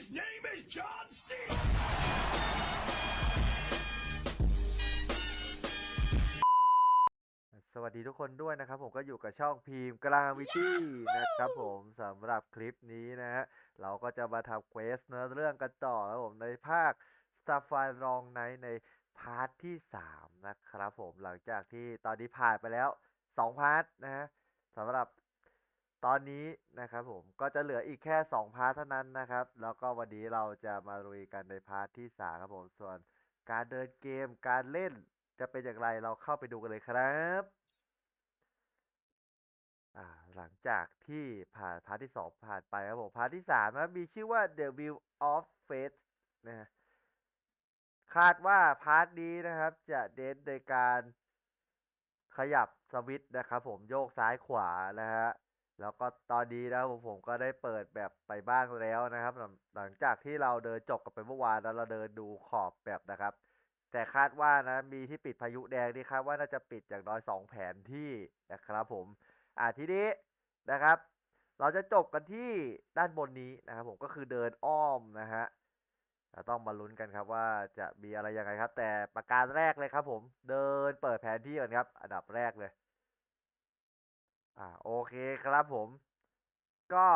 His name is John C. สวัสดีทุกคนด้วยนะครับ ผมก็อยู่กับช่องพีมกลางวิชี่นะครับผมสำหรับคลิปนี้นะฮะเราก็จะมาทำเควสเนื้อเรื่องกันต่อครับผมในภาค Starfire Long Night ในพาร์ทที่ 3 นะครับผมหลังจากที่ตอนนี้ผ่านไปแล้ว 2 พาร์ทนะฮะสำหรับ ตอนนี้นะครับผมก็จะเหลืออีกแค่2พาร์ทเท่านั้นนะครับ แล้วก็วันนี้เราจะมาลุยกันในพาร์ทที่3ครับผมส่วนการเดินเกมการเล่นจะเป็นอย่างไรเราเข้าไปดูกันเลยครับหลังจากที่ผ่านพาร์ทที่สองผ่านไปครับผมพาร์ทที่สามนะมีชื่อว่า The View of Fate นะคาดว่าพาร์ทนี้นะครับจะเน้นในการขยับสวิตช์นะครับผมโยกซ้ายขวานะฮะ แล้วก็ตอนนี้นะครับผมผมก็ได้เปิดแบบไปบ้างแล้วนะครับ หลังจากที่เราเดินจบกันไปเมื่อวานแล้วเราเดินดูขอบแบบนะครับ แต่คาดว่านะมีที่ปิดพายุแดงนี่คาดว่าน่าจะปิดอย่างน้อยสองแผนที่นะครับผมอ่าทีนี้นะครับ เราจะจบกันที่ด้านบนนี้นะครับ ผมก็คือเดินอ้อมนะฮะเราต้องมาลุ้นกันครับว่าจะมีอะไรยังไงครับ แต่ประการแรกเลยครับ ผมเดินเปิดแผนที่ก่อนครับ อันดับแรกเลย อ่าโอเคครับผม ก็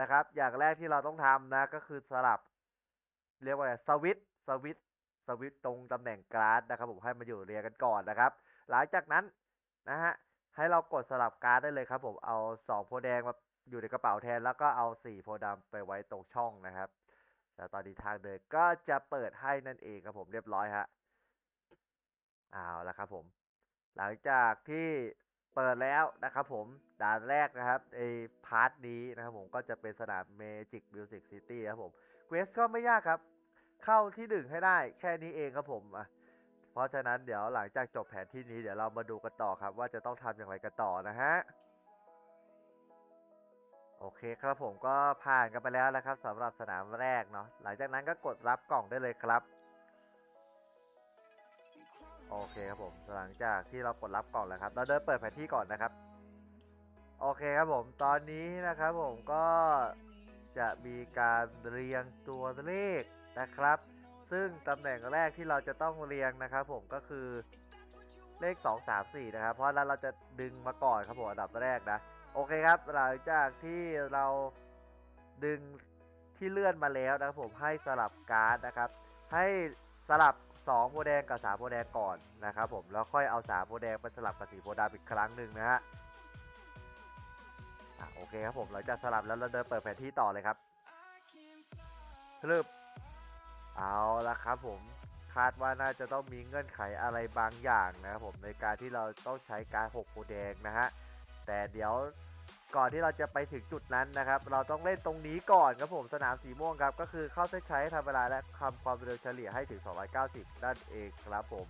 นะครับ อย่างแรกที่เราต้องทำนะก็คือสลับ เรียกว่าสวิตสวิตสวิตตรงตำแหน่งกร์ดนะครับผมให้มาอยู่เรียงกันก่อนนะครับ หลังจากนั้นนะฮะให้เรากดสลับการ์ดได้เลยครับผมเอาสองโพแดงมาอยู่ในกระเป๋าแทน แล้วก็เอาสี่โพธิ์ดำไปไว้ตรงช่องนะครับแต่ตอนนี้ทางเดินก็จะเปิดให้นั่นเองครับผมเรียบร้อยฮะเอาละครับผม หลังจากที่ เปิดแล้วนะครับผมด่านแรกนะครับไอพาร์ทนี้นะครับผมก็จะเป็นสนาม Magic Music City ครับผมเควสก็ไม่ยากครับ เข้าที่หนึ่งให้ได้แค่นี้เองครับผมอะเพราะฉะนั้นเดี๋ยวหลังจากจบแผนที่นี้เดี๋ยวเรามาดูกันต่อครับ ว่าจะต้องทำอย่างไรกันต่อนะฮะโอเคครับผมก็ผ่านกันไปแล้วนะครับสำหรับสนามแรกเนาะหลังจากนั้นก็กดรับกล่องได้เลยครับ โอเคครับผมหลังจากที่เรากดรับกล่องแล้วครับ เราเดินเปิดแผนที่ก่อนนะครับ โอเคครับผม ตอนนี้นะครับผมก็จะมีการเรียงตัวเลขนะครับ ซึ่งตำแหน่งแรกที่เราจะต้องเรียงนะครับ ผมก็คือเลข 2 3 4 นะครับ เพราะนั้นเราจะดึงมาก่อนครับผมอันดับแรกนะ โอเคครับ หลังจากที่เราดึงที่เลื่อนมาแล้วนะครับผมให้สลับการ์ดนะครับ ให้สลับ 2โพแดงกับ3โพแดงก่อนนะครับผมแล้วค่อยเอา3โพแดงไปสลับกับ4โพดำอีกครั้งหนึ่งนะฮะโอเคครับผมหลังจากสลับแล้วเราเดินเปิดแผนที่ต่อเลยครับสรุปเอาละครับผมคาดว่าน่าจะต้องมีเงื่อนไขอะไรบางอย่างนะครับผมในการที่เราต้องใช้การหกโพแดงนะฮะแต่เดี๋ยว ก่อนที่เราจะไปถึงจุดนั้นนะครับ เราต้องเล่นตรงนี้ก่อนครับผมสนามสีม่วงครับ ก็คือเข้าเส้นชัยให้ทำเวลาและทำความเร็วเฉลี่ยให้ถึง 290 นั่นเองครับผม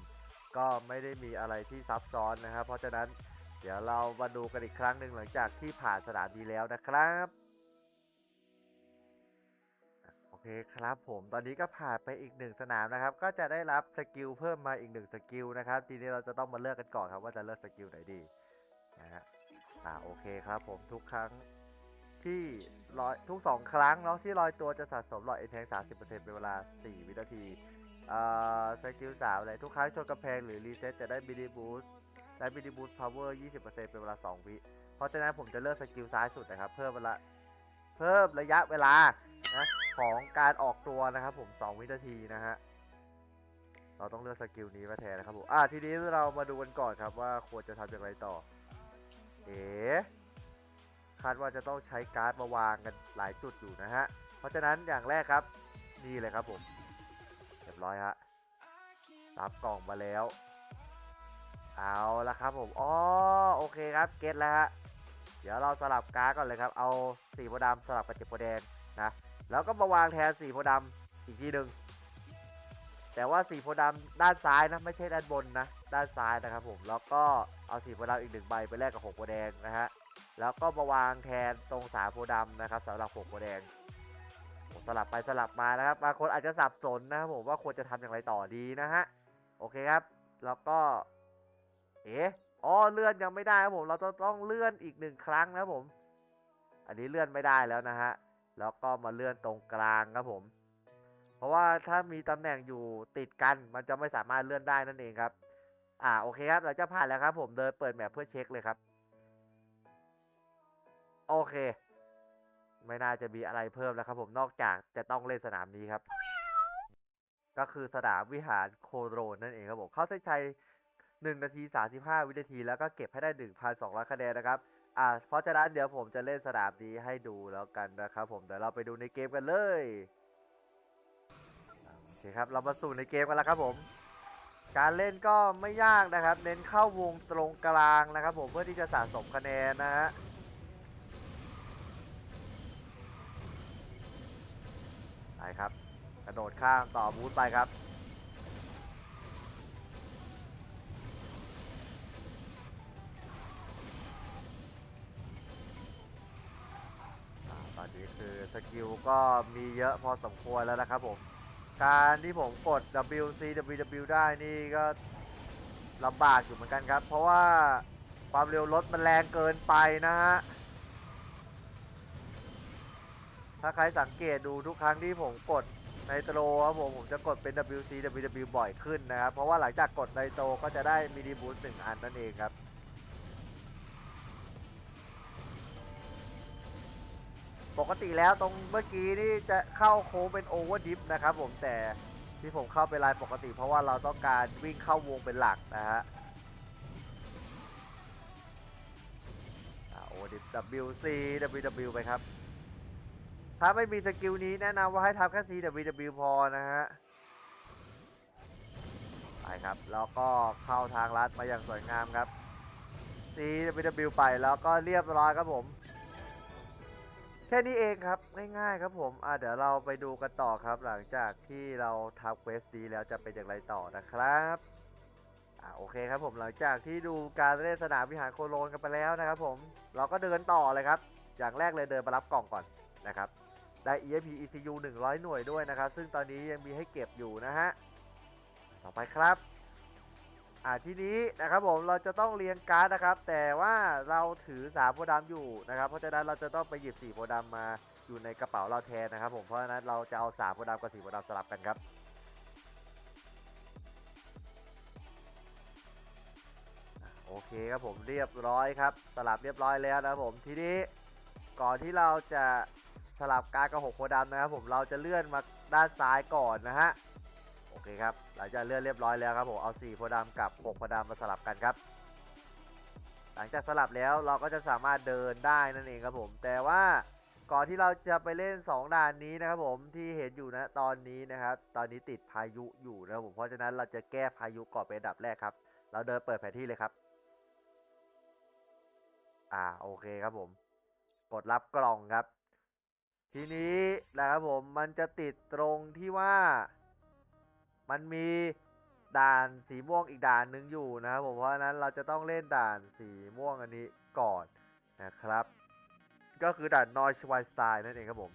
ก็ไม่ได้มีอะไรที่ซับซ้อนนะครับ เพราะฉะนั้นเดี๋ยวเรามาดูกันอีกครั้งหนึ่งหลังจากที่ผ่านสนามนี้แล้วนะครับโอเคครับผมตอนนี้ก็ผ่านไปอีกหนึ่งสนามนะครับ ก็จะได้รับสกิลเพิ่มมาอีกหนึ่งสกิลนะครับทีนี้เราจะต้องมาเลือกกันก่อนครับว่าจะเลือกสกิลไหนดีนะฮะ อ่าโอเคครับผมทุกครั้งที่ลอยทุกสองครั้งเนาะที่ลอยตัวจะสะสมหลอดเอทแทงสามสิบเปอร์เซ็นต์เป็นเวลาสี่วินาทีอ่าสกิลสามเลยทุกครั้งชนกระแพงหรือรีเซ็ตจะได้บิดีบูสได้บิดีบูสพาวเวอร์ยี่สิบเปอร์เซ็นต์เป็นเวลาสองวิ เพราะฉะนั้นผมจะเลือกสกิลซ้ายสุดนะครับ เพิ่มเวลาเพิ่มระยะเวลานะของการออกตัวนะครับผม 2 วินาทีนะฮะเราต้องเลือกสกิลนี้มาแทนนะครับผมอ่าทีนี้เรามาดูกันก่อนครับว่าควรจะทำอย่างไรต่อ คาดว่าจะต้องใช้การ์ดมาวางกันหลายจุดอยู่นะฮะ เพราะฉะนั้นอย่างแรกครับ นี่เลยครับผมเรียบร้อยฮะรับกล่องมาแล้ว เอาละครับผมอ๋อโอเคครับเก็ตแล้วฮะเดี๋ยวเราสลับการ์ดก่อนเลยครับ เอาสีโพดำสลับกับเจ็ดโพแดงนะแล้วก็มาวางแทนสีโพดำอีกทีหนึ่ง แต่ว่าสีโพธิ์ดำด้านซ้ายนะไม่ใช่ด้านบนนะด้านซ้ายนะครับผมแล้วก็เอาสีโพธิ์ดำอีกหนึ่งใบไปแลกกับหกโพแดงนะฮะแล้วก็มาวางแทนตรงสาโพธิ์ดำนะครับสำหรับหกโพแดงสลับไปสลับมานะครับบางคนอาจจะสับสนนะครับผมว่าควรจะทำอย่างไรต่อดีนะฮะโอเคครับ แล้วก็ เอ๋อ๋อเลื่อนยังไม่ได้ครับผมเราจะต้องเลื่อนอีกหนึ่งครั้งนะครับผม อันนี้เลื่อนไม่ได้แล้วนะฮะแล้วก็มาเลื่อนตรงกลางครับผม เพราะว่าถ้ามีตำแหน่งอยู่ติดกัน มันจะไม่สามารถเลื่อนได้นั่นเองครับ อ่าโอเคครับเราจะผ่านแล้วครับ ผมเดินเปิดแมปเพื่อเช็คเลยครับ โอเค ไม่น่าจะมีอะไรเพิ่มแล้วครับ ผมนอกจากจะต้องเล่นสนามนี้ครับ ก็คือสนามวิหารโคโรนนั่นเองครับผมเข้าเส้นชัย1นาที 35 วินาที แล้วก็เก็บให้ได้ 1,200 คะแนนนะครับ อ่า เพราะฉะนั้นเดี๋ยวผมจะเล่นสนามนี้ให้ดูแล้วกันนะครับผม เดี๋ยวเราไปดูในเกมกันเลย เคครับ เรามาสู่ในเกมกันแล้วครับผม การเล่นก็ไม่ยากนะครับ เน้นเข้าวงตรงกลางนะครับผมเพื่อที่จะสะสมคะแนนนะฮะไปครับ กระโดดข้ามต่อบูธไปครับอตอนนี้คือสกิลก็มีเยอะพอสมควรแล้วนะครับผม การที่ผมกด WC WW ได้นี่ก็ลำบากอยู่เหมือนกันครับ เพราะว่าความเร็วรถมันแรงเกินไปนะฮะ ถ้าใครสังเกตดูทุกครั้งที่ผมกดไนโตรครับผมผมจะกดเป็น WC WW บ่อยขึ้นนะครับ เพราะว่าหลังจากกดไนโตรก็จะได้มินิบูสต์หนึ่งอันนั่นเองครับ ปกติแล้วตรงเมื่อกี้นี่จะเข้าโค้งเป็นโอเวอร์ดิฟนะครับผมแต่ที่ผมเข้าไปลายปกติ เพราะว่าเราต้องการวิ่งเข้าวงเป็นหลักนะฮะโอเวอร์ดิฟ WC WW ไปครับ ถ้าไม่มีสกิลนี้แนะนำว่าให้ทำแค่ CWW พอนะฮะไปครับ แล้วก็เข้าทางลัดมาอย่างสวยงามครับ CWW ไปแล้วก็เรียบร้อยครับผม แค่นี้เองครับง่ายๆครับผมอะเดี๋ยวเราไปดูกันต่อครับ หลังจากที่เราทำเควสดีแล้วจะเป็นอย่างไรต่อนะครับอ่าโอเคครับผมหลังจากที่ดูการเล่นสนามวิหารโคโลนกันไปแล้วนะครับผมเราก็เดินต่อเลยครับ อย่างแรกเลยเดินมารับกล่องก่อนนะครับได้ EFP ECU 100 หน่วยด้วยนะครับ ซึ่งตอนนี้ยังมีให้เก็บอยู่นะฮะ ต่อไปครับ อ่าทีนี้นะครับผมเราจะต้องเรียงการ์ดนะครับ แต่ว่าเราถือ3โพธิ์ดำอยู่นะครับ เพราะฉะนั้นเราจะต้องไปหยิบ4โพธิ์ดำมาอยู่ในกระเป๋าเราแทนนะครับ ผมเพราะฉะนั้นเราจะเอา3โพธิ์ดำกับ4โพธิ์ดำสลับกันครับโอเคครับผมเรียบร้อยครับสลับเรียบร้อยแล้วนะครับผมทีนี้ก่อนที่เราจะสลับการ์ดกับ6โพธิ์ดำนะครับผมเราจะเลื่อนมาด้านซ้ายก่อนนะฮะ โอเคครับ หลังจากเลื่อนเรียบร้อยแล้วครับผม เอา4โพธิ์ดำกับ6โพธิ์ดำมาสลับกันครับ หลังจากสลับแล้วเราก็จะสามารถเดินได้นั่นเองครับผม แต่ว่าก่อนที่เราจะไปเล่น 2 ด่านนี้นะครับผมที่เห็นอยู่นะตอนนี้นะครับ ตอนนี้ติดพายุอยู่นะครับผมเพราะฉะนั้นเราจะแก้พายุก่อนเป็นอันดับแรกครับ เราเดินเปิดแผนที่เลยครับ อ่าโอเคครับผม กดรับกล่องครับ ทีนี้นะครับผมมันจะติดตรงที่ว่า มันมีด่านสีม่วงอีกด่านหนึ่งอยู่นะครับผมเพราะฉะนั้นเราจะต้องเล่นด่านสีม่วงอันนี้ก่อนนะครับ ก็คือด่านนอยชวายสไตล์นั่นเองครับผม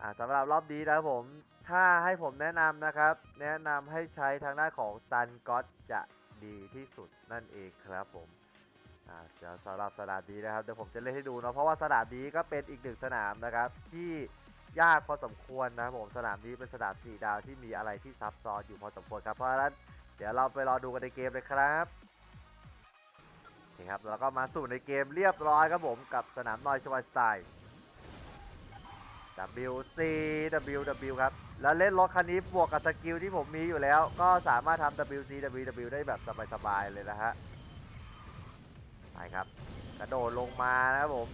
อ่าสำหรับรอบนี้นะครับผมถ้าให้ผมแนะนำนะครับ แนะนำให้ใช้ทางด้านของซันก็ตจะดีที่สุดนั่นเองครับผมอ่าเดี๋ยวสำหรับสนามนี้นะครับเดี๋ยวผมจะเล่นให้ดูเนาะเพราะว่าสนามนี้ก็เป็นอีกหนึ่งสนามนะครับที่ ยากพอสมควรนะครับผมสนามนี้เป็นสนามสี่ดาวที่มีอะไรที่ซับซ้อนอยู่พอสมควรครับ เพราะฉะนั้นเดี๋ยวเราไปรอดูกันในเกมเลยครับโอเคครับแล้วก็มาสู่ในเกมเรียบร้อยครับผมกับสนามนอยชวายสไตล์ WC WW ครับ แล้วเล่นรถคันนี้บวกกับสกิลที่ผมมีอยู่แล้ว ก็สามารถทำ WC WW ได้แบบสบายๆเลยนะฮะไปครับ กระโดดลงมานะครับผม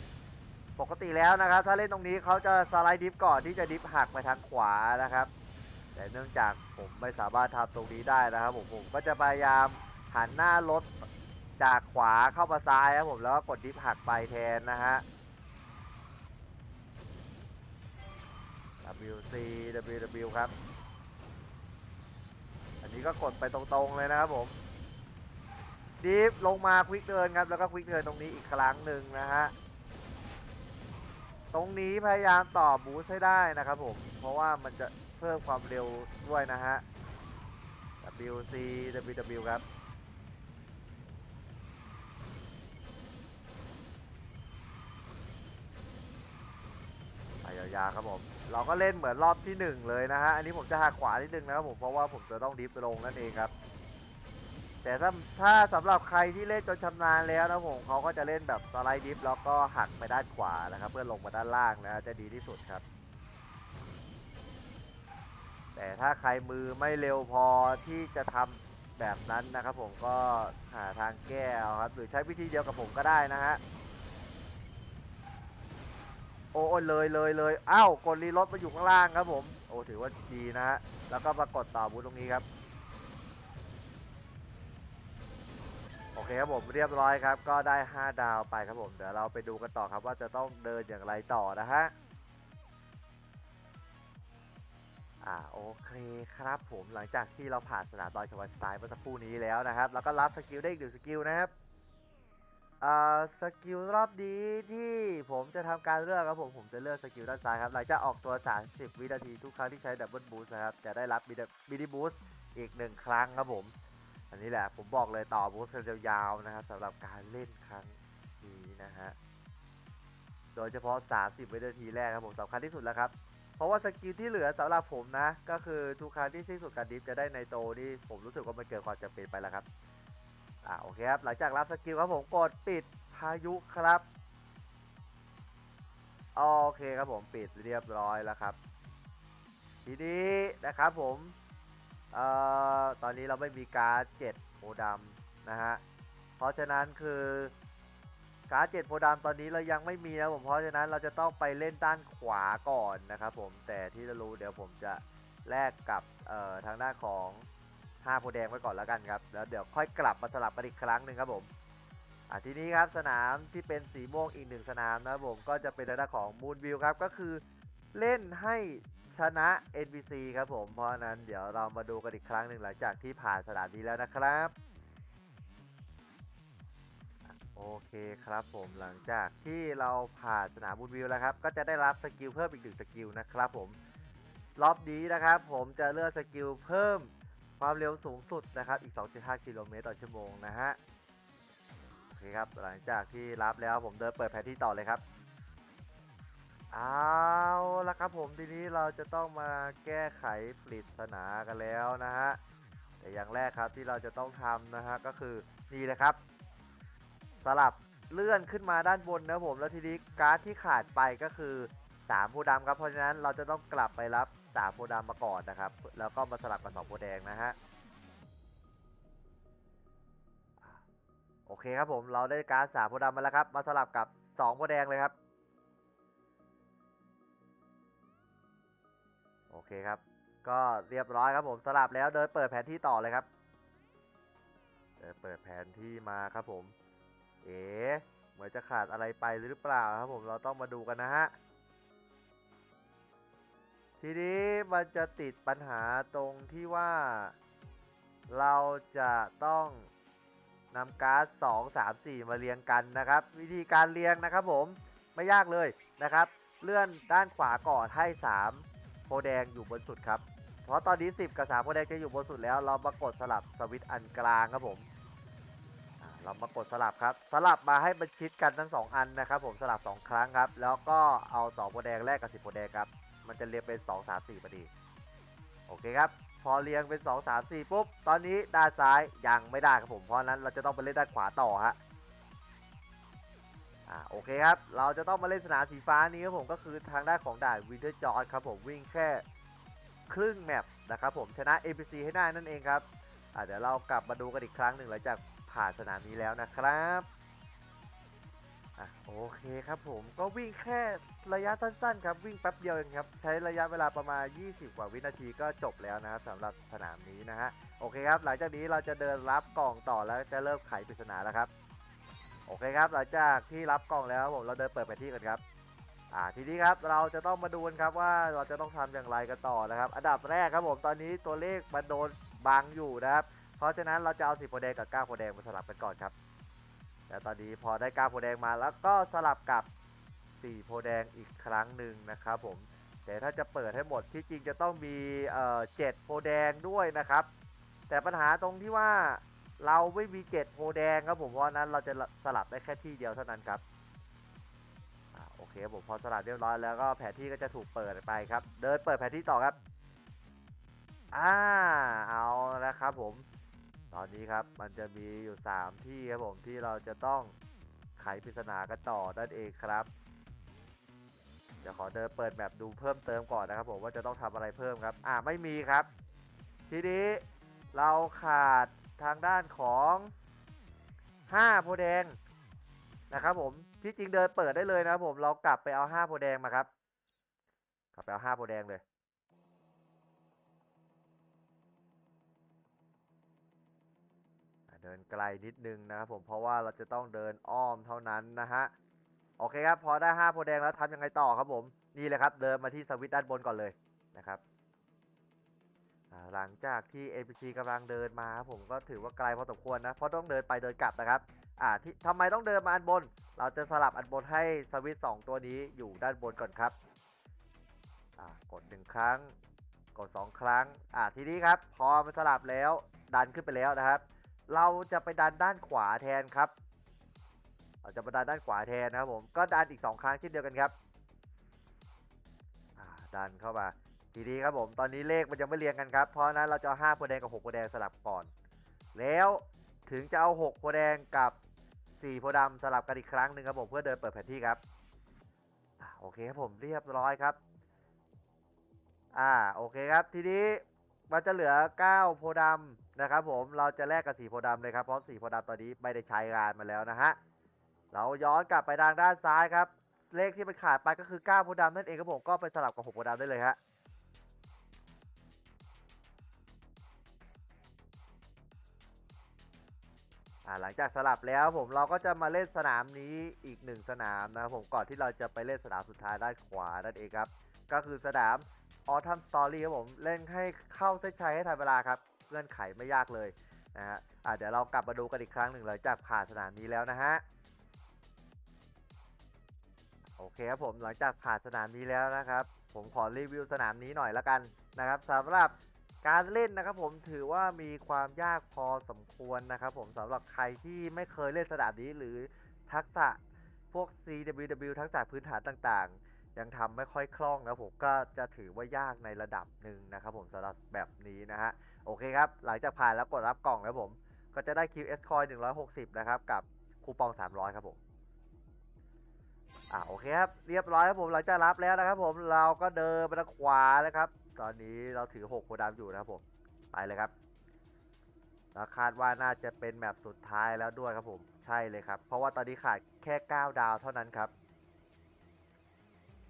ปกติแล้วนะครับ ถ้าเล่นตรงนี้เขาจะสไลด์ดิฟก่อนที่จะดิฟหักไปทางขวานะครับ แต่เนื่องจากผมไม่สามารถทำตรงนี้ได้นะครับผมผมก็จะพยายามหันหน้ารถจากขวาเข้ามาซ้ายครับผมแล้วก็กดดิฟหักไปแทนนะฮะ WC WW ครับ อันนี้ก็กดไปตรงๆเลยนะครับผมดิฟลงมาควิกเทินครับแล้วก็ควิกเทินตรงนี้อีกครั้งหนึ่งนะฮะ ตรงนี้พยายามต่อบูสให้ได้นะครับผม เพราะว่ามันจะเพิ่มความเร็วด้วยนะฮะ WC WW ครับ ไปยาวๆครับผม เราก็เล่นเหมือนรอบที่หนึ่งเลยนะฮะ อันนี้ผมจะหักขวานิดนึงนะครับผม เพราะว่าผมจะต้องดิฟลงนั่นเองครับ แต่ถ้าถ้าสำหรับใครที่เล่นจนชำนาญแล้วนะผมเขาก็จะเล่นแบบสไลด์ดิฟแล้วก็หักไปด้านขวานะครับ เพื่อลงมาด้านล่างนะจะดีที่สุดครับ แต่ถ้าใครมือไม่เร็วพอที่จะทำแบบนั้นนะครับ ผมก็หาทางแก้ครับ หรือใช้วิธีเดียวกับผมก็ได้นะฮะโอ้ยเลยเลยเลยอ้าวกดรีรถมาอยู่ข้างล่างครับผม โอ้ถือว่าดีนะฮะแล้วก็มากดต่อบูธตรงนี้ครับ โอเคครับผมเรียบร้อยครับ ก็ได้ 5 ดาวไปครับผมเดี๋ยวเราไปดูกันต่อครับว่าจะต้องเดินอย่างไรต่อนะฮะอ่าโอเคครับผมหลังจากที่เราผ่านสนามดอยชวันสไตล์เมื่อสักครู่นี้แล้วนะครับ แล้วก็รับสกิลได้อีกหนึ่งสกิลนะครับอ่าสกิลรอบนี้ที่ผมจะทำการเลือกครับผมผมจะเลือกสกิลด้านซ้ายครับหลังจากออกตัว 30 วินาทีทุกครั้งที่ใช้ดับเบิลบูสต์นะครับจะได้รับมินิบูสต์อีกหนึ่งครั้งครับผม อันนี้แหละผมบอกเลยต่อบูสต์กันยาวๆนะครับสำหรับการเล่นครั้งนี้นะฮะโดยเฉพาะ 30 วินาทีแรกครับผมสำคัญที่สุดแล้วครับ เพราะว่าสกิลที่เหลือสำหรับผมนะ ก็คือทุกครั้งที่สิ้นสุดการดิฟจะได้ในโตนี่ผมรู้สึกว่ามันเกินความจำเป็นไปแล้วครับอ่าโอเคครับหลังจากรับสกิลครับผมกดปิดพายุครับโอเคครับผมปิดเรียบร้อยแล้วครับ ทีนี้นะครับผม เอ่อตอนนี้เราไม่มีการ์ดเจ็ดโพดำนะฮะ เพราะฉะนั้นคือการ์ดเจ็ดโพดำตอนนี้เรายังไม่มีนะผม เพราะฉะนั้นเราจะต้องไปเล่นด้านขวาก่อนนะครับผม แต่ที่เรารู้เดี๋ยวผมจะแลกกับเอ่อทางด้านของห้าโพแดงไว้ก่อนแล้วกันครับ แล้วเดี๋ยวค่อยกลับมาสลับกันอีกครั้งหนึ่งครับผมอะทีนี้ครับสนามที่เป็นสีม่วงอีกหนึ่งสนามนะครับผมก็จะเป็นทางด้านของมูนวิวครับก็คือเล่นให้ ชนะ NPC ครับผม เพราะนั้นเดี๋ยวเรามาดูกันอีกครั้งหนึ่งหลังจากที่ผ่านสนามนี้แล้วนะครับ โอเคครับผมหลังจากที่เราผ่านสนามบุญวิวแล้วครับ ก็จะได้รับสกิลเพิ่มอีกหนึ่งสกิลนะครับผม รอบนี้นะครับผมจะเลือกสกิลเพิ่มความเร็วสูงสุดนะครับอีก 2.5 กิโลเมตรต่อชั่วโมงนะฮะ โอเคครับ หลังจากที่รับแล้วผมเดินเปิดแผนที่ต่อเลยครับ เอาละครับผมทีนี้เราจะต้องมาแก้ไขปริศนากันแล้วนะฮะแต่อย่างแรกครับที่เราจะต้องทำนะฮะก็คือนี่นะครับ สลับเลื่อนขึ้นมาด้านบนนะผมแล้วทีนี้การ์ดที่ขาดไปก็คือ3โพธิ์ดำครับเพราะฉะนั้นเราจะต้องกลับไปรับ3โพดำมาก่อนนะครับ แล้วก็มาสลับกับ2โพแดงนะฮะโอเคครับผมเราได้การ์ด3โพดำมาแล้วครับ มาสลับกับ2โพแดงเลยครับ เคครับ ก็เรียบร้อยครับผมสลับแล้วเดินเปิดแผนที่ต่อเลยครับ เดินเปิดแผนที่มาครับผม เอ๋เหมือนจะขาดอะไรไปหรือเปล่าครับผมเราต้องมาดูกันนะฮะทีนี้มันจะติดปัญหาตรงที่ว่า เราจะต้องนำการ์ด2 3 4 มาเรียงกันนะครับ วิธีการเรียงนะครับผมไม่ยากเลยนะครับ เลื่อนด้านขวาก่อนให้ 3 โพแดงอยู่บนสุดครับ เพราะตอนนี้ 10 กับ3โพแดงจะอยู่บนสุดแล้ว เรามากดสลับสวิตช์อันกลางครับผมเรามากดสลับครับ สลับมาให้มันชิดกันทั้ง 2 อันนะครับผมสลับ 2 ครั้งครับ แล้วก็เอา2โพแดงแลกกับ 10โพแดงครับ มันจะเรียงเป็น 2 3 4พอดี โอเคครับ พอเรียงเป็น 2 3 4ปุ๊บ ตอนนี้ด้านซ้ายยังไม่ได้ครับผม เพราะฉะนั้นเราจะต้องไปเล่นด้านขวาต่อฮะ อ่าโอเคครับ เราจะต้องมาเล่นสนามสีฟ้านี้ครับผมก็คือทางด้านของด่านวินเทอร์จอร์ครับผมวิ่งแค่ครึ่งแมปนะครับผมชนะ APC ให้ได้นั่นเองครับอ่าเดี๋ยวเรากลับมาดูกันอีกครั้งหนึ่งหลังจากผ่านสนามนี้แล้วนะครับอะโอเคครับผมก็วิ่งแค่ระยะสั้นๆครับวิ่งแป๊บเดียวเองครับใช้ระยะเวลาประมาณ 20 กว่าวินาทีก็จบแล้วนะครับสำหรับสนามนี้นะฮะโอเคครับ หลังจากนี้เราจะเดินรับกล่องต่อแล้วจะเริ่มไขปริศนาแล้วครับ โอเคครับ หลังจากที่รับกล่องแล้วผมเราเดินเปิดแผนที่กันครับ อ่าทีนี้ครับเราจะต้องมาดูกันครับว่าเราจะต้องทำอย่างไรกันต่อนะครับ อันดับแรกครับผมตอนนี้ตัวเลขมันโดนบังอยู่นะครับ เพราะฉะนั้นเราจะเอาสีโพแดงกับก้าโพแดงมาสลับกันก่อนครับแล้วตอนนี้พอได้ก้าโพแดงมาแล้วก็สลับกับสีโพแดงอีกครั้งหนึ่งนะครับผมแต่ถ้าจะเปิดให้หมดที่จริงจะต้องมีเอ่อเจ็ดโพแดงด้วยนะครับ แต่ปัญหาตรงที่ว่า เราไม่มีเจ็ดโพแดงครับผมเพราะนั้นเราจะสลับได้แค่ที่เดียวเท่านั้นครับอโอเคผมพอสลับเรียบร้อยแล้วก็แผนที่ก็จะถูกเปิดไปครับ เดินเปิดแผนที่ต่อครับอ่าเอาละครับผม ตอนนี้ครับมันจะมีอยู่ 3 ที่ครับผมที่เราจะต้องไขปริศนากันต่อนั่นเองครับ เดี๋ยวขอเดินเปิดแบบดูเพิ่มเติมก่อนนะครับผมว่าจะต้องทำอะไรเพิ่มครับ อ่าไม่มีครับ ทีนี้เราขาด ทางด้านของ5โพแดงนะครับผมที่จริงเดินเปิดได้เลยนะครับผมเรากลับไปเอา5โพแดงมาครับกลับไปเอา5โพแดงเลยเดินไกลนิดนึงนะครับผมเพราะว่าเราจะต้องเดินอ้อมเท่านั้นนะฮะโอเคครับพอได้5โพแดงแล้วทำยังไงต่อครับผมนี่เลยครับเดินมาที่สวิตช์ด้านบนก่อนเลยนะครับ หลังจากที่ NPC กำลังเดินมาผมก็ถือว่าไกลพอสมควรนะ เพราะต้องเดินไปเดินกลับนะครับ อ่าที่ทำไมต้องเดินมาอันบน เราจะสลับอันบนให้สวิตช์สองตัวนี้อยู่ด้านบนก่อนครับ อ่ากดหนึ่งครั้ง กดสองครั้ง อ่าทีนี้ครับ พอมันสลับแล้วดันขึ้นไปแล้วนะครับ เราจะไปดันด้านขวาแทนครับ เราจะไปดันด้านขวาแทนนะครับผม ก็ดันอีก 2 ครั้งเช่นเดียวกันครับ อ่าดันเข้ามา ทีนี้ครับผมตอนนี้เลขมันยังไม่เรียงกันครับ เพราะนั้นเราจะเอาโพแดงกับ6โพแดงสลับก่อน แล้วถึงจะเอา6โพแดงกับ4โพธิ์ดำสลับกันอีกครั้งหนึ่งครับผมเพื่อเดินเปิดแผนที่ครับโอเคครับผมเรียบร้อยครับ อ่าโอเคครับ ทีนี้มันจะเหลือ 9 โพธิ์ดำนะครับผมเราจะแลกกับ4โพธิ์ดำเลยครับเพราะ4โพธิ์ดำตอนนี้ไม่ได้ใช้งานมาแล้วนะฮะเราย้อนกลับไปทางด้านซ้ายครับ เลขที่มันขาดไปก็คือ 9 โพธิ์ดำนั่นเองครับผมก็ไปสลับกับ 6 โพธิ์ดำได้เลยฮะ หลังจากสลับแล้วผมเราก็จะมาเล่นสนามนี้อีกหนึ่งสนามนะครับผมก่อนที่เราจะไปเล่นสนามสุดท้ายด้านขวานั่นเองครับ ก็คือสนาม Autumn Story ครับผมเล่นให้เข้าเส้นชัยให้ทันเวลาครับเงื่อนไขไม่ยากเลยนะฮะะเดี๋ยวเรากลับมาดูกันอีกครั้งหนึ่งหลังจากผ่านสนามนี้แล้วนะฮะโอเคครับผมหลังจากผ่านสนามนี้แล้วนะครับ ผมขอรีวิวสนามนี้หน่อยละกันนะครับสำหรับ การเล่นนะครับผมถือว่ามีความยากพอสมควรนะครับผมสำหรับใครที่ไม่เคยเล่นสนามนี้หรือทักษะพวก CWW ทักษะพื้นฐานต่างๆ ยังทำไม่ค่อยคล่องนะผมก็จะถือว่ายากในระดับหนึ่งนะครับผมสำหรับแบบนี้นะฮะโอเคครับ หลังจากผ่านแล้วกดรับกล่องแล้วผม ก็จะได้ QS Coin 160 นะครับ กับคูปอง 300 ครับผมอ่าโอเคครับ เรียบร้อยครับผมหลังจากรับแล้วนะครับผมเราก็เดินไปทางขวาแล้วครับ ตอนนี้เราถือ6โคดามอยู่นะครับผม ไปเลยครับแล้วคาดว่าน่าจะเป็นแมปสุดท้ายแล้วด้วยครับผม ใช่เลยครับ เพราะว่าตอนนี้ขาดแค่ 9 ดาวเท่านั้นครับ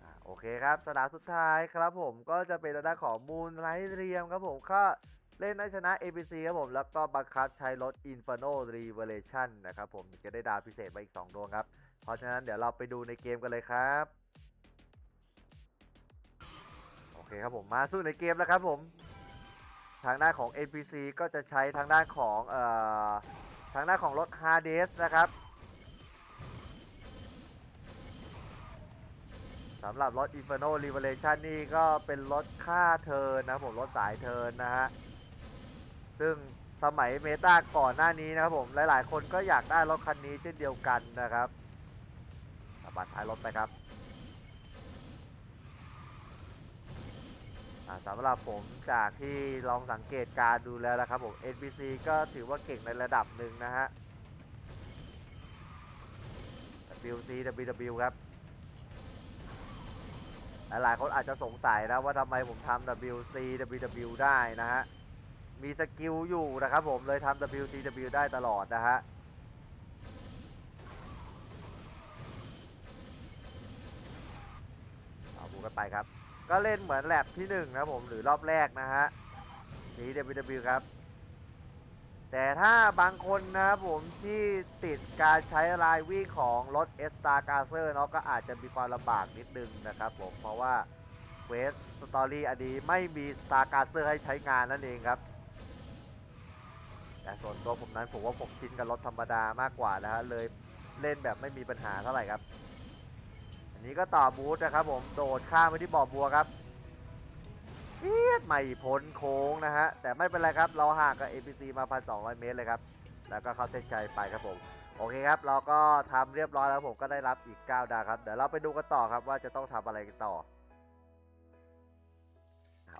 อโอเคครับสนามสุดท้ายครับผมก็จะเป็นทางด้านของมูนไ i ท์เรียมครับผมก็เล่นได้ชนะ ABC ครับผม แล้วก็บังคับใช้รถ Inferno Revelation นะครับผมจะได้ดาวพิเศษมาอีก 2 ดวงครับ เพราะฉะนั้นเดี๋ยวเราไปดูในเกมกันเลยครับ เคครับผมมาสู้ในเกมแล้วครับผม ทางด้านของ NPC ก็จะใช้ทางด้านของเอ่อทางด้านของรถ Hades นะครับสำหรับรถ Inferno Revelation นี่ก็เป็นรถค่าเทินนะผมรถสายเทินนะฮะ ซึ่งสมัยเมตาก่อนหน้านี้นะครับผม หลายๆ คนก็อยากได้รถคันนี้เช่นเดียวกันนะครับสบัดท้ายรถไปครับ สำหรับผมจากที่ลองสังเกตการดูแล้วนะครับผม NPC ก็ถือว่าเก่งในระดับหนึ่งนะฮะ WC WW ครับ หลายๆคนอาจจะสงสัยนะว่าทำไมผมทำ WC WW ได้นะฮะ มีสกิลอยู่นะครับผมเลยทำ WC W ได้ตลอดนะฮะเอาบูกันไปครับ ก็เล่นเหมือนแลบที่หนึ่งนะครับผมหรือรอบแรกนะฮะ CWW ครับ แต่ถ้าบางคนนะครับผมที่ติดการใช้ลายวิ่งของรถ s t a r g a z e r เนาะก็อาจจะมีความลำบากนิดนึงนะครับผมเพราะว่าเวสสตอรี่อันนี้ไม่มี s t a r g a z e r ให้ใช้งานนั่นเองครับ แต่ส่วนตัวผมนั้นผมว่าผมชินกับรถธรรมดามากกว่านะฮะเลยเล่นแบบไม่มีปัญหาเท่าไหร่ครับ อันนี้ก็ต่อบูธนะครับผมโดดข้ามไปที่บ่อบัวครับเอียดไม่พ้นโค้งนะฮะ แต่ไม่เป็นไรครับ เราห่างกับ APC มา 1,200 เมตรเลยครับ แล้วก็เข้าเส้นชัยไปครับผม โอเคครับ เราก็ทำเรียบร้อยแล้วผมก็ได้รับอีก 9 ดาวครับ เดี๋ยวเราไปดูกันต่อครับว่าจะต้องทำอะไรกันต่อ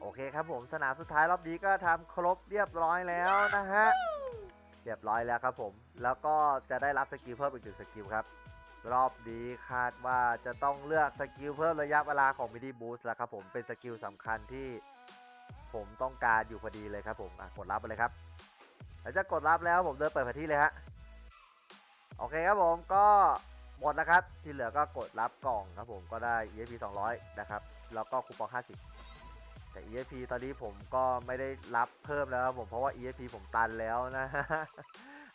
โอเคครับผม สนามสุดท้ายรอบนี้ก็ทำครบเรียบร้อยแล้วนะฮะ เรียบร้อยแล้วครับผม แล้วก็จะได้รับสกิลเพิ่มอีกหนึ่งสกิลครับ รอบนี้คาดว่าจะต้องเลือกสกิลเพิ่มระยะเวลาของมินิบูสแล้วครับผมเป็นสกิลสำคัญที่ผมต้องการอยู่พอดีเลยครับผมกดรับไปเลยครับหลังจากกดรับแล้วผมเดินเปิดแผนที่เลยฮะโอเคครับผมก็หมดแล้วครับ ที่เหลือก็กดรับกล่องครับผมก็ได้ EXP 200 นะครับ แล้วก็คูปอง 50 แต่ EXP ตอนนี้ผมก็ไม่ได้รับเพิ่มแล้วครับผมเพราะว่า EXP ผมตันแล้วนะ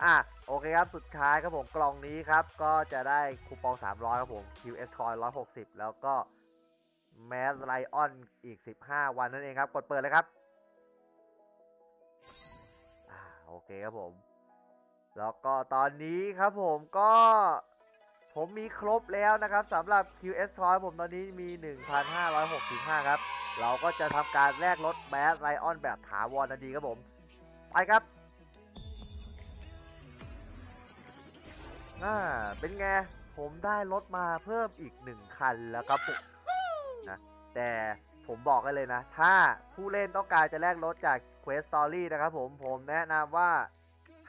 อะโอเคครับ สุดท้ายครับผมกล่องนี้ครับ ก็จะได้คูปอง 300 ครับผม QS Coin 160 แล้วก็แมสไลออนอีก 15 วันนั่นเองครับ กดเปิดเลยครับ อ่าโอเคครับผม แล้วก็ตอนนี้ครับผมก็ผมมีครบแล้วนะครับสำหรับ QS Coin ผมตอนนี้มี 1,565 ครับ เราก็จะทำการแลกรถแมสไลออนแบบถาวรทันทีครับผม ไปครับ อ่าเป็นไง ผมได้รถมาเพิ่มอีกหนึ่งคันแล้วครับผมนะแต่ผมบอกกันเลยนะ ถ้าผู้เล่นต้องการจะแลกรถจาก Quest Story นะครับผมผมแนะนำว่า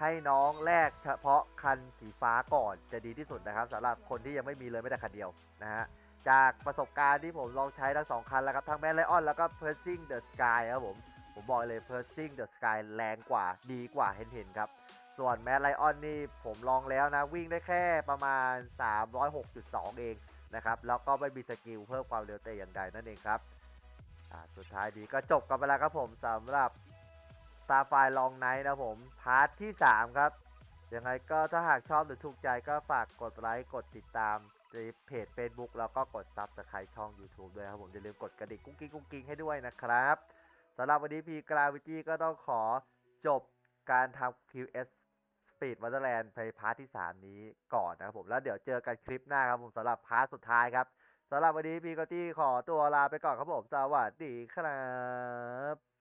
ให้น้องแลกเฉพาะคันสีฟ้าก่อนจะดีที่สุดนะครับสำหรับคนที่ยังไม่มีเลยไม่แต่คันเดียวนะฮะจากประสบการณ์ที่ผมลองใช้ทั้งสองคันแล้วครับทั้งแม n ไลออนแล้วก็ p u r s i n g the Sky ครับผม ผมบอกเลย p u r s i n g the Sky แรงกว่าดีกว่าเห็นเห็นๆครับ ส่วนแม n ไลออนนี่ผมลองแล้วนะ วิ่งได้แค่ประมาณ 306.2 เองนะครับ แล้วก็ไม่มีสกิลเพิ่มความเร็วแต่อย่างใดนั่นเองครับอ่าสุดท้ายดีก็จบกันไปแล้วครับผมสำหรับ Starfire Long Night นะผม พาร์ทที่ 3 ครับ ยังไงก็ถ้าหากชอบหรือถูกใจก็ฝากกดไลค์กดติดตามในเพจ Facebook แล้วก็กด Subscribe ช่อง YouTube ด้วยครับผม อย่าลืมกดกระดิ่งกุ้งกิ้งกุ้งกิ้งให้ด้วยนะครับสำหรับวันนี้พีกราวิจี้ก็ต้องขอจบการทำ QS Speed Wonderland ในพาร์ทที่ 3 นี้ก่อนนะครับผมแล้วเดี๋ยวเจอกันคลิปหน้าครับผมสำหรับพาร์ทสุดท้ายครับสำหรับวันนี้พีกอตี้ขอตัวลาไปก่อนครับผม สวัสดีครับ